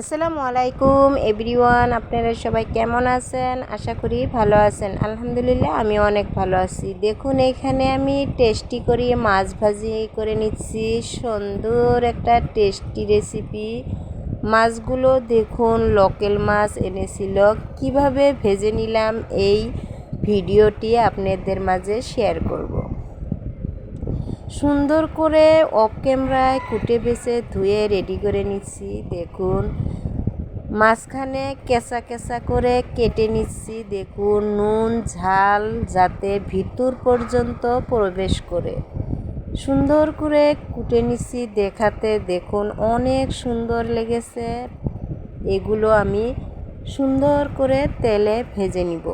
আসসালামু আলাইকুম, এভরিওয়ান, আপনারা সবাই কেমন আছেন? আশা করি ভালো আছেন। আলহামদুলিল্লাহ, আমি অনেক ভালো আছি। দেখুন, এখানে আমি টেস্টি করি মাছ ভাজি করে নিচ্ছি। সুন্দর একটা টেস্টি রেসিপি। মাছগুলো দেখুন, লোকেল মাছ এনেছিল। কীভাবে ভেজে নিলাম এই ভিডিওটি আপনাদের মাঝে শেয়ার করব। সুন্দর করে অফ ক্যামেরায় কুটে বেছে ধুয়ে রেডি করে নিচ্ছি। দেখুন, মাঝখানে কেঁচা কেঁচা করে কেটে নিচ্ছি। দেখুন, নুন, ঝাল যাতে ভিতর পর্যন্ত প্রবেশ করে। সুন্দর করে কুটে নিচ্ছি দেখাতে। দেখুন, অনেক সুন্দর লেগেছে। এগুলো আমি সুন্দর করে তেলে ভেজে নিব।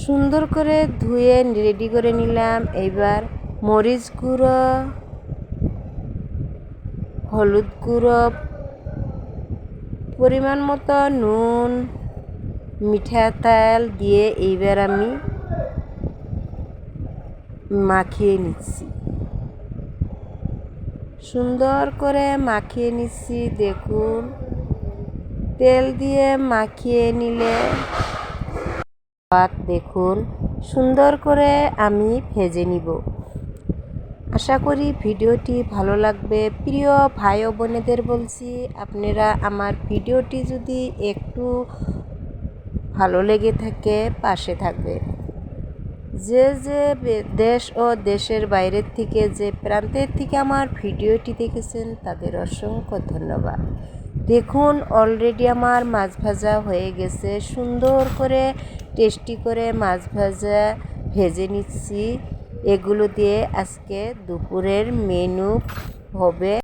সুন্দর করে ধুয়ে রেডি করে নিলাম। এবার মরিচ গুঁড়ো, হলুদ গুঁড়ো, পরিমাণ মতো নুন, মিঠা তেল দিয়ে এইবার আমি মাখিয়ে নিচ্ছি। সুন্দর করে মাখিয়ে নিচ্ছি, দেখুন। তেল দিয়ে মাখিয়ে নিলে দেখুন, সুন্দর করে আমি ভেজে নিব। আশা করি ভিডিওটি ভালো লাগবে। প্রিয় ভাই ও বোনেদের বলছি, আপনারা আমার ভিডিওটি যদি একটু ভালো লেগে থাকে, পাশে থাকবে। যে যে দেশ ও দেশের বাইরের থেকে, যে প্রান্তের থেকে আমার ভিডিওটি দেখেছেন, তাদের অসংখ্য ধন্যবাদ। দেখুন অলরেডি আমার মাছ ভাজা হয়ে গেছে। সুন্দর করে টেস্টি করে মাছ ভাজা ভেজে নিচ্ছি। এগুলো দিয়ে আজকে দুপুরের মেনু হবে।